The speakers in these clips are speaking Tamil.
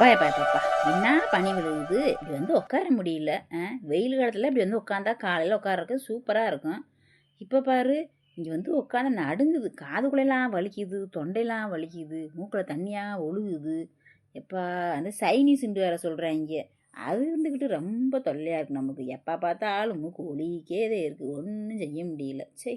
எப்பா எப்பா எப்பப்பா என்ன பனி விழுகுது இப்படி வந்து உட்கார முடியல. ஆ, வெயில் காலத்தில் இப்படி வந்து உட்காந்தா காலையில் உட்காரக்கு சூப்பராக இருக்கும். இப்போ பாரு இங்கே வந்து உட்காந்து நடுங்குது. காதுக்குள்ளெல்லாம் வலிக்குது தொண்டையெல்லாம் வலிக்குது மூக்கில் தண்ணியாக ஒழுகுது. எப்பா அந்த சைனீஸ்ன்ட்டு வேறு சொல்கிறாங்க அது இருந்துக்கிட்டு ரொம்ப தொல்லையாக இருக்குது நமக்கு. எப்போ பார்த்தாலும் மூக்கு ஒலிக்கேதே இருக்குது ஒன்றும் செய்ய முடியல. சே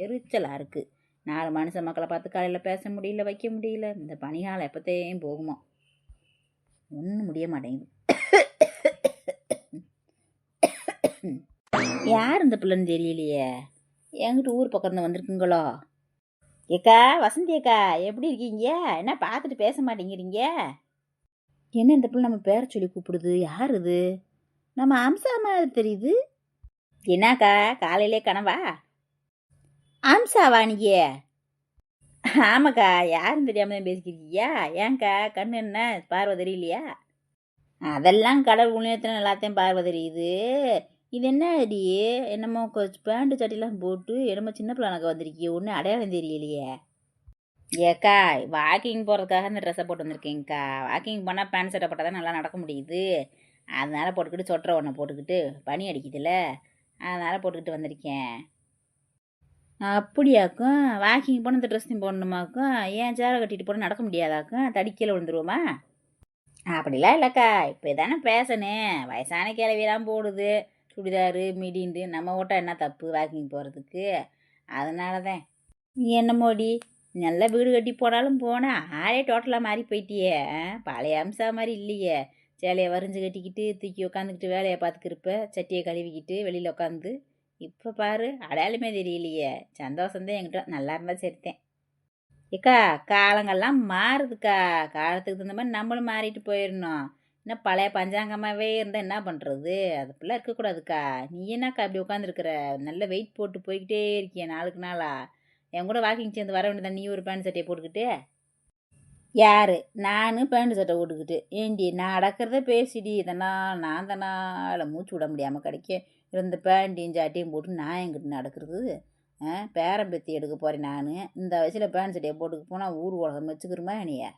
எரிச்சலாக இருக்குது நாலு மனுஷ மக்களை பார்த்து காலையில் பேச முடியல வைக்க முடியல. இந்த பனிகாலம் எப்போத்தையும் போகுமோ ஒன்றும் முடிய மாட்டேங்குது. யார் இந்த பிள்ளைன்னு தெரியலையே? என்கிட்ட ஊர் பக்கம் இருந்து வந்திருக்குங்களோ? ஏக்கா வசந்தி அக்கா எப்படி இருக்கீங்க? என்ன பார்த்துட்டு பேச மாட்டேங்கிறீங்க? என்ன இந்த பிள்ளை நம்ம பேரை சொல்லி கூப்பிடுது? யார் இது? நம்ம அம்சா மாதிரி தெரியுது? என்னக்கா காலையிலே கனவா? அம்சாவா நீங்க? ஆமாக்கா. யாரும் தெரியாமல் தான் பேசிக்கிறீங்க ஏன்க்கா? கண்ணு என்ன? பார்வை தெரியலையா? அதெல்லாம் கடல் புண்ணியத்தில் எல்லாத்தையும் பார்வை தெரியுது. இது என்ன அடி என்னமோ பேண்ட்டு சட்டிலாம் போட்டு என்னமோ சின்ன பிள்ளைனக்கு வந்திருக்கிய. ஒன்றும் அடையாளம் தெரியலையே. ஏக்கா வாக்கிங் போகிறதுக்காக இந்த ட்ரெஸ்ஸை போட்டு வந்திருக்கேங்க்கா வாக்கிங் போனால் பேண்ட் சட்டை போட்டால் தான் நல்லா நடக்க முடியுது. அதனால் போட்டுக்கிட்டு சொட்டரை ஒன்று போட்டுக்கிட்டு பனி அடிக்குதுல்ல. அதனால் போட்டுக்கிட்டு வந்திருக்கேன். அப்படியாக்கும்? வாக்கிங் போனால் இந்த ட்ரெஸ்ஸையும் போடணுமாக்கும்? ஏன் சேலை கட்டிட்டு போனால் நடக்க முடியாதாக்கும்? தடிக்கல விழுந்துருவோமா? அப்படிலாம் இல்லைக்கா. இப்போ தானே பேசணே வயசான கிளவியெல்லாம் போடுது. சுடிதாரு மிடின்ட்டு நம்ம ஓட்டம் என்ன தப்பு வாக்கிங் போகிறதுக்கு அதனால தான் என்னமோடி? நல்ல வீடு கட்டி போனாலும் போனால் ஆளே டோட்டலாக மாறி போயிட்டியே. பழைய அம்சா மாதிரி இல்லையே. சேலையை வரிஞ்சு கட்டிக்கிட்டு தூக்கி உட்காந்துக்கிட்டு வேலையை பார்த்துக்கிருப்ப சட்டியை கழுவிக்கிட்டு வெளியில் உட்காந்து இப்போ பாரு அடையாளமே தெரியலையே. சந்தோஷந்தான் என்கிட்ட. நல்லா இருந்தால் சரித்தேன் ஏக்கா காலங்கள்லாம் மாறுதுக்கா. காலத்துக்கு தகுந்த மாதிரி நம்மளும் மாறிட்டு போயிடணும். இன்னும் பழைய பஞ்சாங்கமாகவே இருந்தால் என்ன பண்ணுறது அது பிள்ளை இருக்கக்கூடாதுக்கா. நீ என்னக்கா அப்படி உட்காந்துருக்குற நல்ல வெயிட் போட்டு போய்கிட்டே இருக்கிய நாளுக்கு நாளா. என் கூட வாக்கிங் சேர்ந்து வர வேண்டியதான் நீ ஒரு பேண்ட் சட்டையை போட்டுக்கிட்டு. யார்? நான் பேண்ட் சட்டை போட்டுக்கிட்டு. ஏண்டி நான் அடக்கிறத பேசிடி. இதனால் நான் தானால் மூச்சு விட முடியாமல் கிடைக்க இருந்த பேண்ட்டையும் சட்டையும் போட்டு நான் எங்கிட்டு நடக்கிறது. ஆ எடுக்க போகிறேன் நான். இந்த வயசில் பேண்ட் சட்டையை போட்டுக்கு போனால் ஊர் உலகம் வச்சுக்கிறோமா நீயே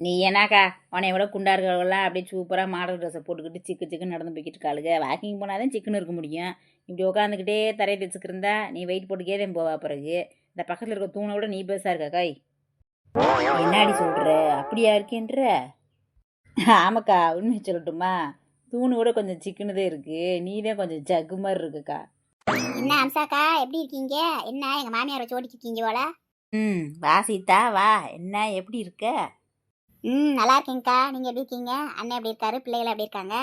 நீ என்னக்கா உன்னை விட குண்டா இருக்கிறவங்களாம் அப்படியே சூப்பராக மாடல் ட்ரெஸ்ஸை போட்டுக்கிட்டு சிக்கு சிக்குன்னு நடந்து போய்கிட்டு இருக்காளுங்க வாக்கிங் போனால் தான் சிக்குன்னு இருக்க முடியும். இப்படி உட்காந்துக்கிட்டே தரையை தைச்சுக்கிருந்தா நீ வெயிட் போட்டுக்கே தான் போவா பிறகு. இந்த பக்கத்தில் இருக்க தூணை விட நீ பெருசாக இருக்கா காய் என்னடி சொல்கிற அப்படியா இருக்கேன்ற? ஆமாக்கா உண்மை சொல்லட்டுமா? தூணு கூட கொஞ்சம் சிக்குனதே இருக்கு. நீ தான் கொஞ்சம் ஜக்கு மாதிரி இருக்குக்கா. என்ன அம்சாக்கா எப்படி இருக்கீங்க? என்ன எங்க மாமியார் வச்சு ஓடிக்கிருக்கீங்க போல? ம் வா சீதா வா. என்ன எப்படி இருக்க? ம் நல்லா இருக்கேங்க்கா நீங்க எப்படி இருக்கீங்க? அண்ணன் எப்படி இருக்காரு? பிள்ளைகள் எப்படி இருக்காங்க?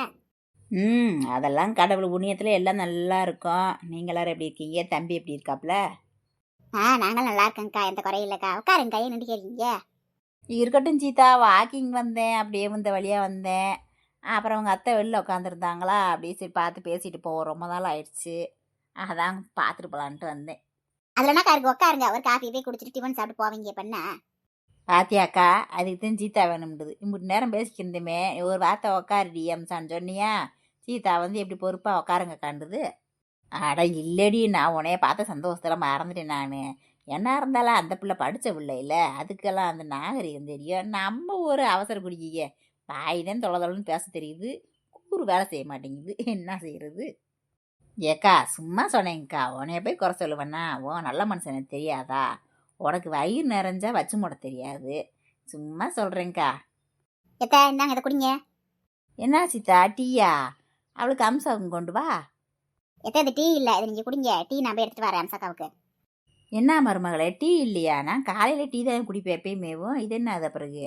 ம் அதெல்லாம் கடவுள் புண்ணியத்தில் எல்லாம் நல்லா இருக்கும். நீங்கள் எல்லாரும் எப்படி இருக்கீங்க? தம்பி எப்படி இருக்காப்ல? ஆ நாங்களும் நல்லா இருக்கேங்க்கா எந்த குறையும் இல்லைக்கா. உட்காருங்க கையை நின்று இருக்கீங்க இருக்கட்டும் சீதா வாக்கிங் வந்தேன். அப்படியே இந்த வழியாக வந்தேன். அப்புறம் அவங்க அத்தை வெளில உட்காந்துருந்தாங்களா அப்படியே சரி பார்த்து பேசிட்டு போவோம். ரொம்ப நாள் ஆயிடுச்சு. அதான் பார்த்துட்டு போகலான்ட்டு வந்தேன். அதுல என்னக்கா இருக்கு? உட்காருங்க ஒரு காஃபி போய் குடிச்சிட்டு டிஃபன் சாப்பிட்டு போவீங்க பண்ண பாத்தியாக்கா அதுக்கு தான் சீதா வேணும்ன்றது. இம்புட்டு நேரம் பேசிக்கிருந்தோமே ஒரு வார்த்தை உக்காருடி அம்சான்னு சொன்னியா? சீதா வந்து எப்படி பொறுப்பாக உட்காருங்கக்காண்டுது அட இல்லடி நான் உன்னைய பார்த்த சந்தோஷத்தில் மறந்துட்டேன் நான். என்ன இருந்தாலும் அந்த பிள்ளை படித்த பிள்ளை இல்லை அதுக்கெல்லாம் அந்த நாகரிகம் தெரியும். நம்ம ஒரு அவசர குடிக்கிய வாய் தான் தொலை தொலைன்னு பேச தெரியுது. கூறு வேலை செய்ய மாட்டேங்குது. என்ன செய்யறது ஏக்கா சும்மா சொன்னேங்க்கா உன்னைய போய் குறை சொல்லுவேன்னா ஓ நல்ல மனுஷனுக்கு தெரியாதா? உனக்கு வயிறு நிறைஞ்சா வச்சு மூட தெரியாது. சும்மா சொல்கிறேங்க்கா எத்த இந்தாங்க இதை குடிங்க. என்ன சீதா டீயா? அவளுக்கு அம்சாவுக்கு கொண்டு வா. எத்த இது டீ இல்ல. இது நீங்க குடிங்க. டீ நான் போய் எடுத்துட்டு வரேன் அம்சாக்காவுக்கு. என்ன மருமகளே டீ இல்லையா? நான் காலையில் டீ தான் குடிப்பேன் எப்பயுமேவும் இது என்ன அது பிறகு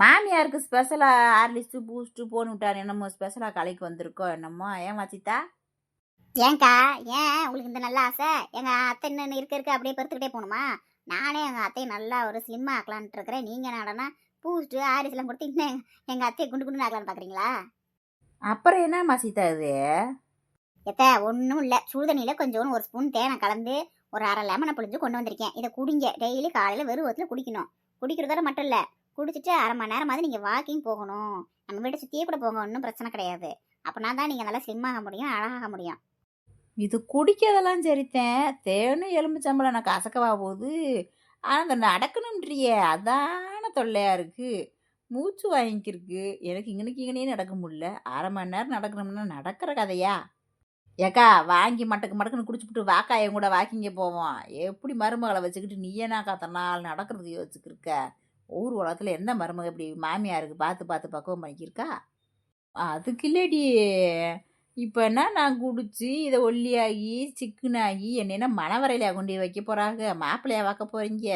மாமியாருக்கு ஸ்பெஷலாக ஹார்லிக்ஸு பூஸ்ட்டு போன்னு விட்டார். என்னமோ ஸ்பெஷலாக கலைக்கு வந்திருக்கோம் என்னமோ. ஏன் வச்சித்தா ஏன்க்கா? ஏன் உங்களுக்கு இந்த நல்ல ஆசை? எங்க அத்தை இன்னும் இருக்க இருக்க அப்படியே பெருத்துக்கிட்டே போகணுமா? நானே எங்க அத்தையை நல்லா ஒரு ஸ்லிம்மா ஆக்கலான்ட்டு இருக்கிறேன். நீங்க என்னடனா பூஸ்ட் ஆரிஸ் எல்லாம் கொடுத்து இன்னும் எங்க அத்தையை குண்டு குண்டு ஆக்கலான்னு பாக்குறீங்களா? அப்புறம் என்ன மசிதா இது? எத்த ஒன்றும் இல்லை. சுடுதண்ணியில கொஞ்சோண்டு ஒரு ஸ்பூன் தேனை கலந்து ஒரு அரை லெமனை புழிஞ்சு கொண்டு வந்திருக்கேன். இதை குடிங்க. டெய்லி காலையில் வெறும் வத்தில் குடிக்கணும். குடிக்கிறதோட மட்டும் இல்லை. குடிச்சிட்டு அரை மணி நேரமாவது நீங்கள் வாக்கிங் போகணும். நம்ம வீட்டை சுற்றியே கூட போங்க ஒன்றும் பிரச்சனை கிடையாது. அப்படின்னா தான் நீங்கள் நல்லா slim ஆக முடியும் அழகாக முடியும். இது குடிக்கிறதெல்லாம் சரித்தேன் தேனும் எலும்புச்சம்பளம் எனக்கு அசக்கவா போகுது. ஆனால் அந்த நடக்கணும்ன்றியே அதான தொல்லையாக இருக்குது மூச்சு வாங்கிக்கிருக்கு எனக்கு இங்கனுக்கு இங்கனே நடக்க முடியல. அரை மணி நேரம் நடக்கணும்னா நடக்கிற கதையா? ஏக்கா வாங்கி மட்டக்கு மடக்குன்னு குடிச்சுப்புட்டு வாக்கா என் கூட வாக்கிங்க போவோம். எப்படி மருமகளை வச்சுக்கிட்டு நீ என்ன காத்த நாள் நடக்கிறதையோ யோசிச்சுக்கிருக்க ஊர் உலகத்தில் எந்த மருமக இப்படி மாமியாருக்கு பார்த்து பார்த்து பக்குவம் பண்ணிக்கிருக்கா? அதுக்கு இல்லடி. இப்போ என்ன நான் குடிச்சு இதை ஒல்லியாகி சிக்குனாகி என்னென்ன மணவரையில கொண்டு வைக்க போகிறாங்க மாப்பிள்ளையா வாக்க போகிறீங்க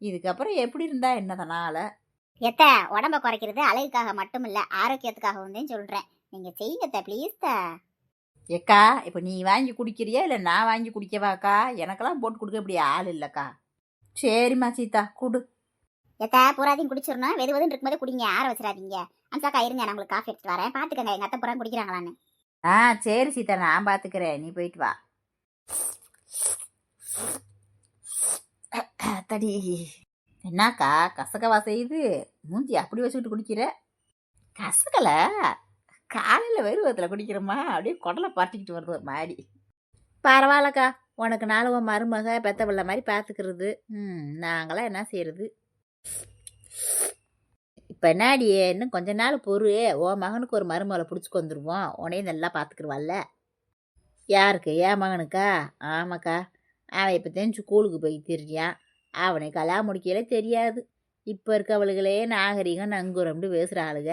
இதுக்கப்புறம் எப்படி இருந்தா என்னதனால? எத்த உடம்ப குறைக்கிறது அழகுக்காக மட்டும் இல்ல ஆரோக்கியத்துக்காகவும் தான் சொல்றேன். நீங்க செய்யுங்க ப்ளீஸ் த ஏக்கா இப்போ நீ வாங்கி குடிக்கிறியா? இல்லை நான் வாங்கி குடிக்கவாக்கா? எனக்கெல்லாம் போட்டு கொடுக்க இப்படி ஆள் இல்லைக்கா. சரிம்மா சீதா குடு. எத்த பூராதையும் குடிச்சிடணும் வெது வெதுன்னு இருக்கும்போது குடிங்க. ஆற வச்சிடாதீங்க. அம்சாக்கா இருங்க நான் உங்களுக்கு காஃபி எடுத்துட்டு வரேன். பார்த்துக்கங்க எங்கள் அத்தை பூரா குடிக்கிறாங்களான்னு. ஆ சரி சீதா நான் பார்த்துக்கிறேன் நீ போயிட்டு வா. தடி என்னக்கா கசக்கவா செய்யுது? மூஞ்சி அப்படி வச்சுக்கிட்டு குடிக்கிற? கசக்கல காலையில் வெறுவத்தில் குடிக்கிறோமா? அப்படியே குடலை பாட்டிக்கிட்டு வருது ஒரு மாதிரி. பரவாயில்லக்கா. உனக்கு நாலு உன் மருமக பெத்த பிள்ளை மாதிரி பார்த்துக்கிறது ம் நாங்களாம் என்ன செய்யறது? இப்போ என்னாடி? இன்னும் கொஞ்ச நாள் பொறு. ஓ மகனுக்கு ஒரு மருமகளை பிடிச்சிக்கு வந்துடுவோம் உனையும் நல்லா பார்த்துக்குருவாள்ல யாருக்கு? ஏன் மகனுக்கா? ஆமாக்கா. அவன் இப்போ தெரிஞ்சு ஸ்கூலுக்கு போய் தெரியான் அவனை கலா முடிக்கல தெரியாது. இப்போ இருக்கவளுகளே நாகரிகம் நங்குரம்னு பேசுகிற ஆளுங்க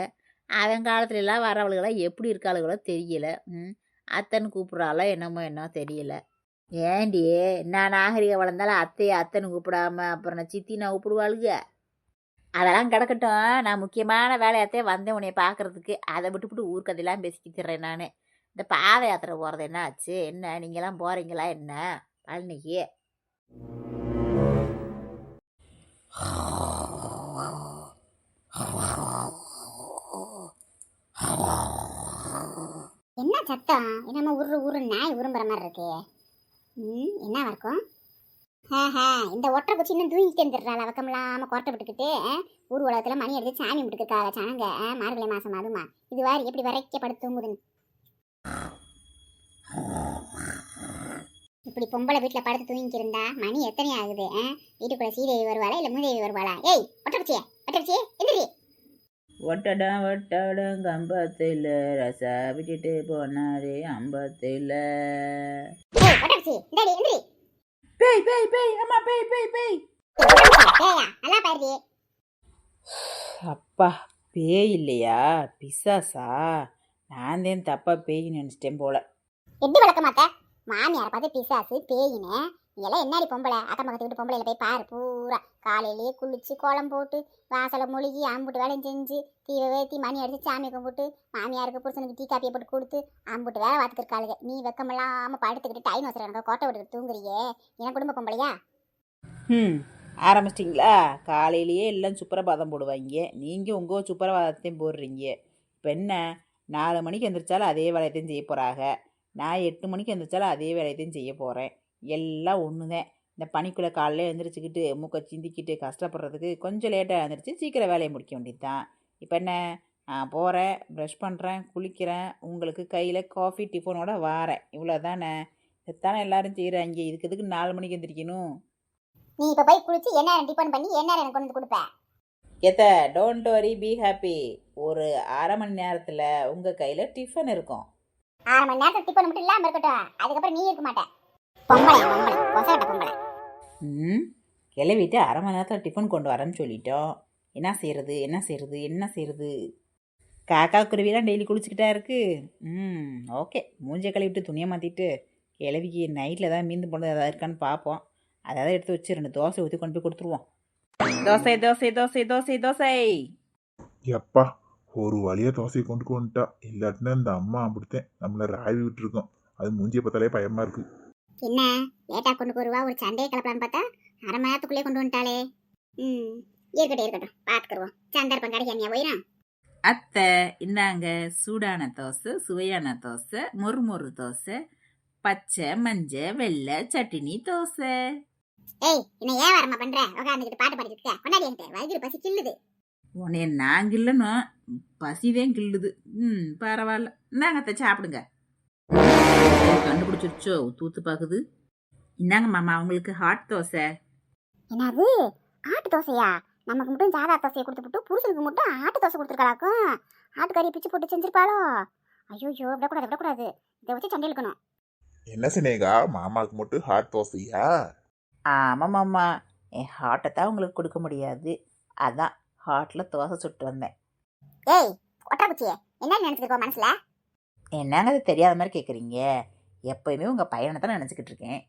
அவன் காலத்துலலாம் வரவளுகளாம் எப்படி இருக்காளுகளோ தெரியல. ம். அத்தனை கூப்பிட்றாளோ என்னமோ என்னோ தெரியல. ஏண்டி? நான் நாகரிகம் வளர்ந்தாலும் அத்தையை அத்தனை கூப்பிடாம அப்புறம் நான் சித்தி நான் கூப்பிடுவாளுங்க அதெல்லாம் கிடக்கட்டும். நான் முக்கியமான வேலையாத்தே வந்தேன் உன்னைய பார்க்கறதுக்கு அதை விட்டுவிட்டு ஊர்க்கதையெல்லாம் பேசிக்கிட்டுறேன் நான். இந்த பாத யாத்திரை போகிறது என்ன ஆச்சு? என்ன? நீங்களாம் போகிறீங்களா என்ன? பழனிக்கு. என்ன சத்தம்? என்னமோ உரு உரு நாய் உரும்புற மாதிரி இருக்கு. ம் என்ன இருக்கும் ஆஹா இந்த ஒற்றை குச்சி இன்னும் தூங்கிட்டு இருந்துடுறாள் அவக்கம் இல்லாம கொரட்டை விட்டுக்கிட்டு ஆ, ஊர் உலகத்துல மணி எடுத்து சாமி விட்டுருக்காங்க சனங்க மார்கழி மாசம் அதுமா. இது வாரி எப்படி வரைக்க படுத்து தூங்குதுன்னு. இப்படி பொம்பளை வீட்டுல படுத்து தூங்கிட்டு இருந்தா மணி எத்தனை ஆகுது? வீட்டுக்குள்ள சீதேவி வருவாளா இல்ல மூதேவி வருவாளா? ஏய் ஒற்றை குச்சியே எந்திரி. ஒட்டடம் ஒட்டடம் கம்பத்தில் ரசா விட்டுட்டு போனாரு அம்பத்தில். ஏய் இந்தாடி எந்திரி. பேய் பேய் பேய் அம்மா பேய் பேய் பேய். நல்லா பாரு அப்பா பேய் இல்லையா? பிசாசா? நான் தான் தப்பா பேய் நினச்சிட்டேன் போல. எப்படி வளர்க்க மாட்ட மாமியாரை பார்த்து பிசாசு பேயினே நீ எல்லாம் என்னடி பொம்பளை? அக்கம் பக்கத்து வீட்டு போய் பாரு பூரா காலையிலேயே குளிச்சு கோலம் போட்டு வாசலை முழுகி அம்புட்டு வேலையும் செஞ்சு தீவை வேத்தி மணி அடித்து சாமி கும்பிட்டு மாமியாருக்கு புருஷனுக்கு டீ காப்பியை போட்டு கொடுத்து அம்புட்டு வேலை பார்த்துக்கிருக்காளுங்க நீ வெக்கமில்லாமல் படுத்துக்கிட்டு டைம் வசரம் எனக்கு கோட்டை விட்டுட்டு தூங்குறியே? என் குடும்ப பொம்பளையா? ம் ஆரம்பிச்சிட்டிங்களா? காலையிலேயே எல்லாம் சுப்பிரபாதம் போடுவாங்க. நீங்கள் உங்கள் சுப்பரபாதத்தையும் போடுறீங்க. இப்போ என்ன? நாலு மணிக்கு எந்திரிச்சாலும் அதே வேலையத்தையும் செய்ய போகிறாங்க நான் எட்டு மணிக்கு எந்திரிச்சாலும் அதே வேலையத்தையும் செய்ய போகிறேன் எல்லாம் ஒன்று தான் இந்த பனிக்குள்ளே காலையில் எழுந்திரிச்சிக்கிட்டு மூக்கை சிந்திக்கிட்டு கஷ்டப்படுறதுக்கு கொஞ்சம் லேட்டாக எழுந்திரிச்சு சீக்கிரம் வேலையை முடிக்க வேண்டியது தான் இப்போ என்ன? போகிறேன் ப்ரஷ் பண்ணுறேன் குளிக்கிறேன் உங்களுக்கு கையில் காஃபி டிஃபனோட வாரேன். இவ்வளோ தானே இதைத்தானே எல்லாரும் செய்கிறாங்க இதுக்கு எதுக்கு நாலு மணிக்கு எந்திரிக்கணும். நீ இப்ப போய் குளிச்சு என்ன டிபன் பண்ணி என்ன எனக்கு கொண்டு வந்து கொடுப்ப? எத்த டோன்ட் வரி பி ஹாப்பி ஒரு அரை மணி நேரத்தில் உங்கள் கையில் டிஃபன் இருக்கும். ஆறு மணி நேரத்துக்கு டிபன் மட்டும் இல்லாம இருக்கட்டும். அதுக்கப்புறம் நீ இருக்க மாட்ட. பொம்பளை பொம்பளை. கொசகட்ட பொம்பளை. ம் கிளவிட்டு அரை மணி நேரத்தில் டிஃபன் கொண்டு வரேன்னு சொல்லிட்டோம் என்ன செய்கிறது என்ன செய்கிறது என்ன செய்கிறது காக்கா குருவிலாம் டெய்லி குளிச்சுக்கிட்டா இருக்கு. ம் ஓகே மூஞ்சை கழுவிட்டு துணியை மாற்றிட்டு கிளவிக்கு நைட்டில் ஏதாவது மீந்து போனது ஏதாவது இருக்கான்னு பார்ப்போம் அதாவது எடுத்து வச்சு ரெண்டு தோசை ஊற்றி கொண்டு போய் கொடுத்துருவோம். தோசை தோசை தோசை தோசை தோசை. எப்பா ஒரு வழியா தோசையை கொண்டு கொண்டுட்டா இல்லாட்டினா இந்த அம்மா அப்படித்தேன் நம்மளை ராவி விட்டுருக்கோம். அது மூஞ்சியை பார்த்தாலே பயமா இருக்கு. என்ன? லேட்டா கொண்டு வருவா ஒரு சண்டையை கிளப்பலான்னு பார்த்தா அரை மணி நேரத்துக்குள்ளே கொண்டு வந்துட்டாளே. ம் இருக்கட்டும் இருக்கட்டும். பார்த்துக்குருவோம். சந்தர்ப்பம் கிடைக்க நீ போயிடும் அத்தை இந்தாங்க சூடான தோசை சுவையான தோசை மொறு மொறு தோசை பச்சை மஞ்சள் வெள்ளை சட்டினி தோசை. ஏய் என்ன ஏன் வரமா பண்ற? உட்காந்துக்கிட்டு பாட்டு பாடிக்கிட்டு இருக்க. கொண்டாடி என்கிட்ட. வயிறு பசி கில்லுது உன்னைய நான் கிள்ளணும். பசிதான் கிள்ளுது. ம் பரவாயில்ல. இந்தாங்க அத்தை சாப்பிடுங்க. கண்டுபிடிச்சிருச்சோ? தூத்து பாக்குது. இந்தாங்க மாமா உங்களுக்கு ஹாட் தோசை. என்னது? ஆட்டு தோசையா? நமக்கு மட்டும் சாதா தோசையை கொடுத்துட்டு புருஷனுக்கு மட்டும் ஆட்டு தோசை கொடுத்துருக்காளாக்கும்? ஆட்டுக்கறியை பிச்சு போட்டு செஞ்சிருப்பாளோ? ஐயோ விடக்கூடாது விடக்கூடாது இதை வச்சு சண்டை இழுக்கணும். என்ன சினேகா மாமாவுக்கு மட்டும் ஹாட் தோசையா? ஆமாம் மாமா என் ஹார்ட்டை தான் உங்களுக்கு கொடுக்க முடியாது. அதான் ஹார்ட்டில் தோசை சுட்டு வந்தேன். ஏய் ஒட்டக்குச்சியே என்ன நினைச்சிருக்கோ மனசுல? என்னங்க அது தெரியாத மாதிரி கேட்குறீங்க எப்பயுமே உங்கள் பையனை தான் நினச்சிக்கிட்டு இருக்கேன்.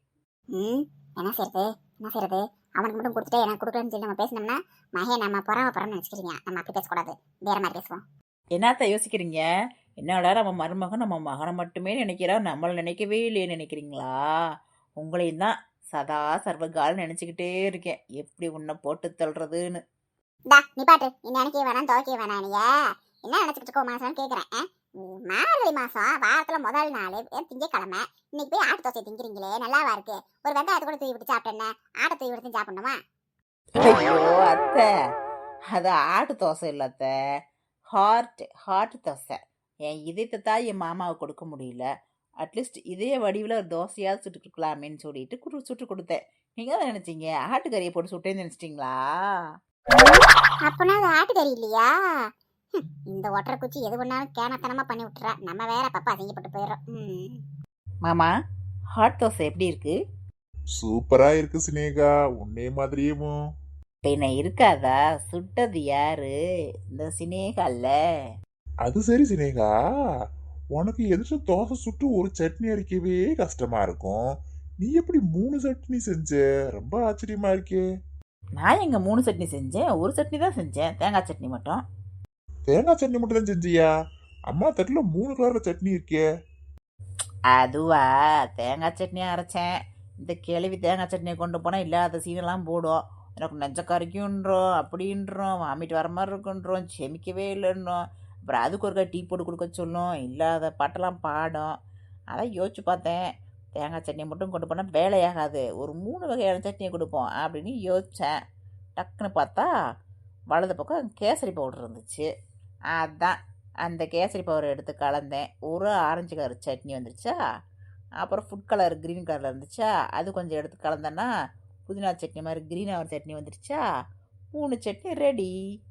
ம் என்ன செய்யறது என்ன செய்யறது அவனுக்கு மட்டும் கொடுத்துட்டு எனக்கு கொடுக்குறேன்னு சொல்லி நம்ம பேசினோம்னா மகே நம்ம பொறாம பொறாம நினைச்சுக்கிறீங்க. நம்ம அப்படி பேசக்கூடாது. வேற மாதிரி பேசுவோம். என்னத்த யோசிக்கிறீங்க? என்னடா நம்ம மருமகன் நம்ம மகனை மட்டுமே நினைக்கிறா? நம்மளை நினைக்கவே இல்லையே நினைக்கிறீங்களா? உங்களையும் தான் சதா சர்வகாலம் நினச்சிக்கிட்டே இருக்கேன். எப்படி உன்னை போட்டு தள்ளுறதுன்னு. நீ பாட்டு. நீ நினைக்க வேணாம் துவைக்க வேணாம் நீ. என்ன நினைச்சிட்டு இருக்கோ மனசுன்னு கேட்குறேன் மார்கழி மாசம் வாரத்துல முதல் நாள் திங்கக்கிழமை? இன்னைக்கு போய் ஆட்டு தோசை திங்கிறீங்களே நல்லாவா இருக்கு? ஒரு வெங்காயத்தை கூட தூவி விட்டு சாப்பிட்டேன்னா ஆட்டை தூவி விட்டு சாப்பிடணுமா? ஐயோ அத்தை. அது ஆட்டு தோசை இல்லை அத்தை. Heart heart dosa. என் இதயத்தை தான் என் மாமாவுக்கு கொடுக்க முடியல. அட்லீஸ்ட் இதய வடிவில் ஒரு தோசையாவது சுட்டு கொடுக்கலாமேன்னு சொல்லிட்டு குடு சுட்டு கொடுத்தேன். நீங்கள் தான் நினச்சிங்க? ஆட்டுக்கறியை போட்டு சுட்டேன்னு நினச்சிட்டிங்களா? அப்பனா அது ஆட்டுக்கறி இல்லையா? இந்த ஒட்டரை குச்சி எது பண்ணாலும் கேனத்தனமா பண்ணி விட்டுறா. நம்ம வேற பப்பா அசிங்கப்பட்டு போயிடுறோம். ம். மாமா ஹாட் தோசை எப்படி இருக்கு? சூப்பரா இருக்கு சினேகா. உன்னே மாதிரியும். பின்ன இருக்காதா? சுட்டது யாரு? இந்த சினேகல்ல அது சரி சினேகா. உனக்கு எதிர்த்து தோசை சுட்டு ஒரு சட்னி அரைக்கவே கஷ்டமா இருக்கும்? நீ எப்படி மூணு சட்னி செஞ்ச? ரொம்ப ஆச்சரியமா இருக்கே. நான் எங்க மூணு சட்னி செஞ்சேன். ஒரு சட்னி தான் செஞ்சேன். தேங்காய் சட்னி மட்டும். தேங்காய் சட்னி மட்டும் தான் செஞ்சியா? அம்மா தட்டில் மூணு கலர் சட்னி இருக்கே. அதுவா தேங்காய் சட்னி அரைச்சேன். இந்த கிழவி தேங்காய் சட்னியை கொண்டு போனால் இல்லாத சீனெல்லாம் போடும். எனக்கு நெஞ்ச கறிக்குன்றோம் அப்படின்றோம் வாமிட்டு வர மாதிரி இருக்குன்றோம் செமிக்கவே இல்லைன்றோம் அப்புறம் அதுக்கு ஒருக்கா டீ போட்டு கொடுக்க சொல்லும். இல்லாத பாட்டெல்லாம் பாடும். அதான் யோசிச்சு பார்த்தேன். தேங்காய் சட்னியை மட்டும் கொண்டு போனால் வேலையாகாது. ஒரு மூணு வகையான சட்னியை கொடுப்போம் அப்படின்னு யோசித்தேன் டக்குன்னு பார்த்தா வலது பக்கம் கேசரி பவுடர் இருந்துச்சு. அதான். அந்த கேசரி பவுடர் எடுத்து கலந்தேன். ஒரு ஆரஞ்சு கலர் சட்னி வந்துருச்சா? அப்புறம் ஃபுட் கலர் க்ரீன் கலரில் இருந்துச்சா? அது கொஞ்சம் எடுத்து கலந்தேன்னா புதினா சட்னி மாதிரி க்ரீன் ஒரு சட்னி வந்துருச்சா? மூணு சட்னி ரெடி